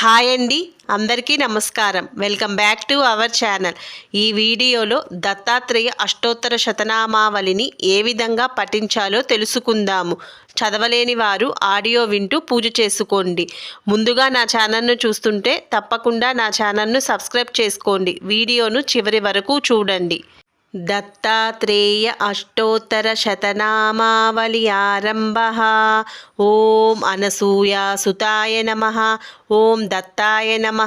Hi అండి అందరికీ నమస్కారం. Welcome back to our channel. ఈ వీడియోలో దత్తాత్రేయ అష్టోత్తర శతనామావళిని ఏ విధంగా పఠించాలో తెలుసుకుందాము. చదవలేని వారు ఆడియో వింటూ పూజ చేసుకోండి. ముందుగా నా ఛానల్ను చూస్తుంటే తప్పకుండా నా ఛానల్ను సబ్స్క్రైబ్ చేసుకోండి. వీడియోను చివరి వరకు చూడండి. దత్తాత్రేయ అష్టోత్తర శతనామావళి ఆరంభ ఓం అనసూయాసుతాయ నమ ఓం దత్తాయ నమ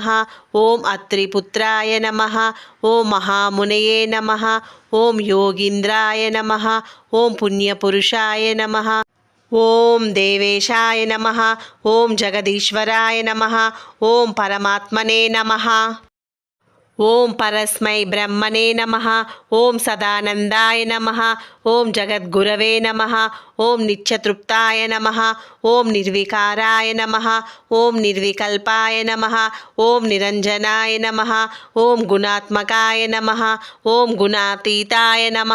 ఓం అత్రిపుత్రాయ నమ ఓం మహామునయే నమ ఓం యోగీంద్రాయ నమ ఓం పుణ్యపురుషాయ నమ ఓం దేవేశాయ నమ ఓం జగదీశ్వరాయ నమ ఓం పరమాత్మనే నమ ఓం పరస్మై బ్రహ్మనే నమ ఓం సదానందాయ నమ ఓం జగద్గురవే నమ ఓం నిత్యతృప్తాయ నమ ఓం నిర్వికారాయ నమ ఓం నిర్వికల్పాయ నమ ఓం నిరంజనాయ నమ ఓం గుణాత్మకాయ నమ ఓం గుణాతీతాయ నమ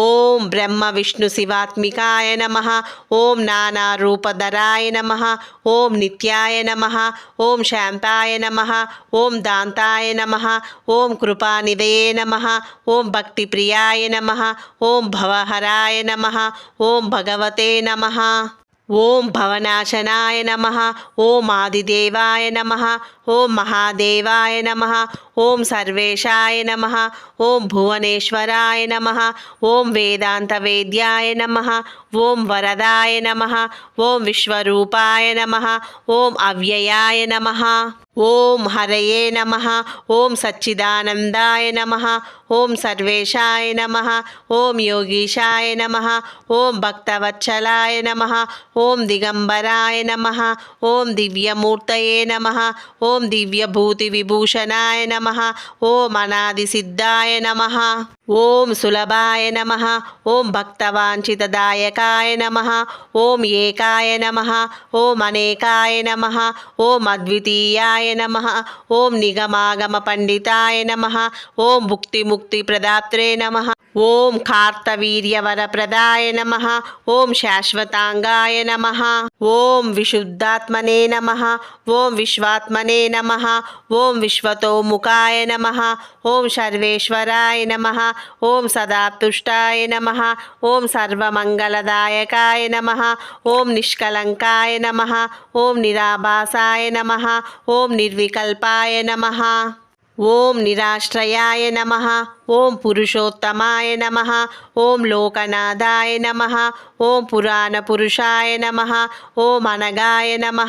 ఓం బ్రహ్మ విష్ణు శివాత్మికాయ నమ ఓం నానారూపధరాయ నమ ఓం నిత్యాయ నమ ఓం శాంతాయ నమ ఓం దాంతాయ నమ ఓం కృపానిదయే నమ ఓం భక్తిప్రియాయ నమ ఓం భవ భవహరాయ నమ ఓం భగవతే నమ ఓం భవనాశనాయ నమ ఓం ఆదిదేవాయ నమ ఓం మహాదేవాయ నమ ఓం సర్వేశాయ నమ ఓం భువనేశ్వరాయ నమ ఓం వేదాంత వేద్యాయ నమ ఓం వరదాయ నమ ఓం విశ్వరూపాయ నమ ఓం అవ్యయాయ నమ ఓం హరయే నమ ఓం సచ్చిదానందాయ నమ ఓం సర్వేశాయ నమ ఓం యోగీశాయ నమ ఓం భక్తవత్సలాయ నమ ఓం దిగంబరాయ నమ ఓం దివ్యమూర్తయే నమ ఓం ఓం దివ్యభూతి విభూషణాయ నమ. ఓం అనాది సిద్ధాయ నమ. ఓం సులభాయ నమ ఓం భక్తవాంఛితదాయకాయ నమ ఓం ఏకాయ నమ ఓం అనేకాయ నమ ఓం అద్వితీయాయ నమ ఓం నిగమాగమ పండితాయ నమ ఓం భుక్తిముక్తి ప్రదాత్రే నమ ఓం కార్తవీర్యవరప్రదాయ నమ ఓం శాశ్వతాంగాయ నమ ఓం విశుద్ధాత్మనే నమ ఓం విశ్వాత్మనే నమ ఓం విశ్వతోముఖాయ నమ ఓం సర్వేశ్వరాయ నమ ఓం సదాతుష్టాయ నమ. ఓం సర్వమంగళదాయకాయ నమ. ఓం నిష్కలంకాయ నమ. ఓం నిరాభాసాయ నమ. ఓం నిర్వికల్పాయ నమ. ఓం నిరాశ్రయాయ నమ ఓం పురుషోత్తమాయ నమ ఓం లోకనాథాయ నమ ఓం పురాణ పురుషాయ నమ ఓం అనగాయ నమ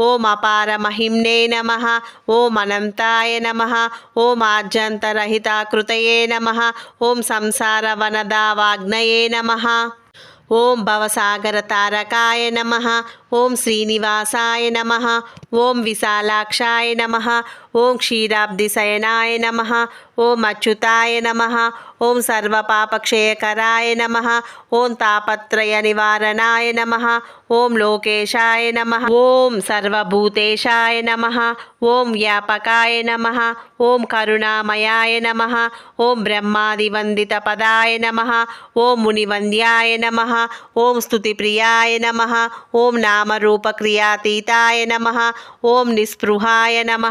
ఓం అపారమహిమ్నే నమ ఓం అనంతాయ నమ ఓం ఆర్జంతరహితాకృతయే నమ ఓం సంసార వనదావాగ్నయే నమ ఓం భవసాగర తారకాయ నమ ఓం శ్రీనివాసాయ నమ ఓం విశాలాక్షాయ నమ ఓం క్షీరాబ్దిశయనాయ నమ ఓం అచ్యుతాయ నమ ఓం సర్వపాపక్షయకరాయ నమ ఓం తాపత్రయ నివారణాయ నమ ఓం లోకేశాయ నమ ఓం సర్వభూతేశాయ నమ ఓం వ్యాపకాయ నమ ఓం కరుణామయాయ నమ ఓం బ్రహ్మాదివందిత పదాయ నమ ఓం మునివంద్యాయ నమ ఓం స్తుతిప్రియాయ నమ ఓం నామరూపక్రియాతీతాయ నమ ఓం నిస్పృహాయ నమ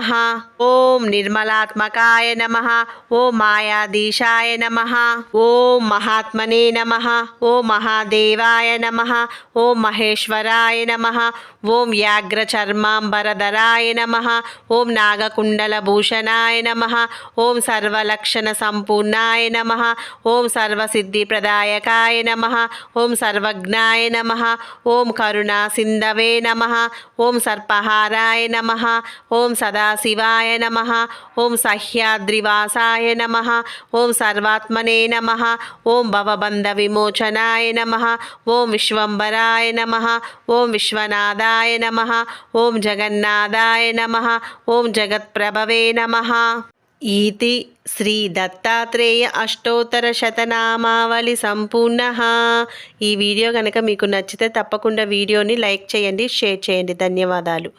ఓం నిర్మలాత్మకాయ నమ ఓం మాయాధీశాయ నమ ఓం మహాత్మనే నమ ఓం మహాదేవాయ నమ ఓం మహేశ్వరాయ నమ ఓం వ్యాఘ్రచర్మాంబరధరాయ నమ ఓం నాగకుండలభూషణాయ నమ ఓం సర్వలక్షణ సంపూర్ణాయ నమ ఓం సర్వసిద్ధిప్రదాయకాయ నమ ఓం సర్వజ్ఞాయ నమ ఓం కరుణా సింధవే నమ. ఓం సర్పహారాయ నమ. ఓం సదాశివాయ నమ. ఓం సహ్యాద్రివాసాయ నమ. ఓం సర్వాత్మనే నమ. ఓం భవబంధ విమోచనాయ నమ. ఓం విశ్వంబరాయ నమ. ఓం విశ్వనాథాయ నమ. ఓం జగన్నాథాయ నమ. ఓం జగత్ప్రభవే నమ. ఈతి శ్రీ దత్తాత్రేయ అష్టోత్తర శతనామావళి సంపూర్ణ. ఈ వీడియో కనుక మీకు నచ్చితే తప్పకుండా వీడియోని లైక్ చేయండి షేర్ చేయండి. ధన్యవాదాలు.